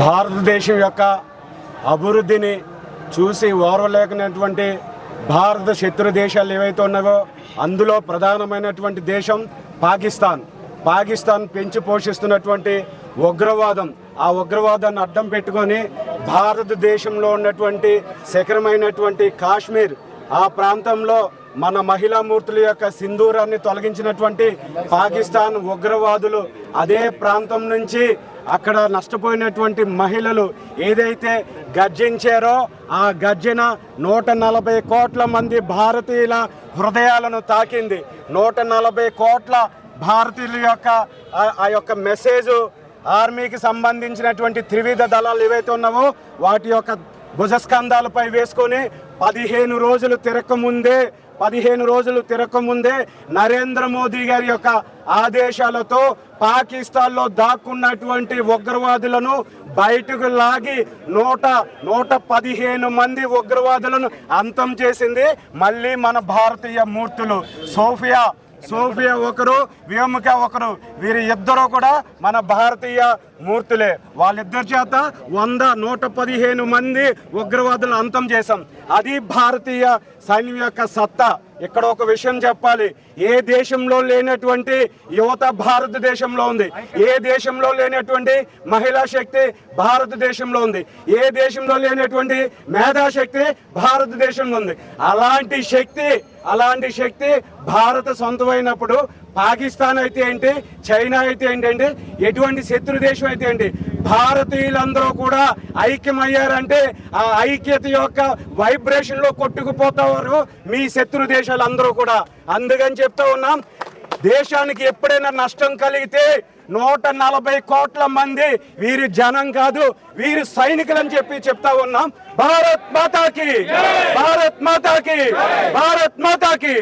భారతదేశం యొక్క అభివృద్ధిని చూసి ఓర్వలేకనటువంటి భారత శత్రు దేశాలు ఏవైతే ఉన్నావో అందులో ప్రధానమైనటువంటి దేశం పాకిస్తాన్. పాకిస్తాన్ పెంచి పోషిస్తున్నటువంటి ఉగ్రవాదం. ఆ ఉగ్రవాదాన్ని అడ్డం పెట్టుకొని భారతదేశంలో ఉన్నటువంటి శిఖరమైనటువంటి కాశ్మీర్ ఆ ప్రాంతంలో మన మహిళా మూర్తుల యొక్క సింధూరాన్ని తొలగించినటువంటి పాకిస్తాన్ ఉగ్రవాదులు అదే ప్రాంతం నుంచి అక్కడ నష్టపోయినటువంటి మహిళలు ఏదైతే గర్జించారో ఆ గర్జన నూట నలభై కోట్ల మంది భారతీయుల హృదయాలను తాకింది. నూట నలభై కోట్ల భారతీయుల యొక్క ఆ- యొక్క మెసేజ్ ఆర్మీకి సంబంధించినటువంటి త్రివిధ దళాలు ఏవైతే ఉన్నావో వాటి యొక్క భుజస్కంధాలపై వేసుకొని పదిహేను రోజులు తిరగకముందే పదిహేను రోజులు తిరగకముందే నరేంద్ర మోదీ గారి యొక్క ఆదేశాలతో పాకిస్తాన్లో దాక్కున్నటువంటి ఉగ్రవాదులను బయటకు లాగి నూట నూట పదిహేను మంది ఉగ్రవాదులను అంతం చేసింది మళ్ళీ మన భారతీయ మూర్తులు సోఫియా సోఫియా ఒకరు వ్యోమిక ఒకరు. వీరి ఇద్దరు కూడా మన భారతీయ మూర్తులే. వాళ్ళిద్దరి చేత వంద నూట పదిహేను మంది ఉగ్రవాదులను అంతం చేశాం. అది భారతీయ సైన్యం యొక్క సత్తా. ఇక్కడ ఒక విషయం చెప్పాలి. ఏ దేశంలో లేనటువంటి యువత భారతదేశంలో ఉంది? ఏ దేశంలో లేనటువంటి మహిళా శక్తి భారతదేశంలో ఉంది? ఏ దేశంలో లేనటువంటి మేధాశక్తి భారతదేశంలో ఉంది? అలాంటి శక్తి అలాంటి శక్తి భారత సొంతమైనప్పుడు పాకిస్తాన్ అయితే ఏంటి? చైనా అయితే ఏంటంటే ఎటువంటి శత్రు దేశం అయితే ఏంటి? భారతీయులందరూ కూడా ఐక్యమయ్యారంటే ఆ ఐక్యత యొక్క వైబ్రేషన్లో కొట్టుకుపోతారు మీ శత్రు దేశాలందరూ కూడా అందుకని చెప్తా ఉన్నాం. దేశానికి ఎప్పుడైనా నష్టం కలిగితే నూట నలభై కోట్ల మంది వీరి జనం కాదు వీరి సైనికులు అని చెప్పి చెప్తా ఉన్నాం. భారత్ మాతాకి భారత్ మాతాకి భారత్ మాతాకి.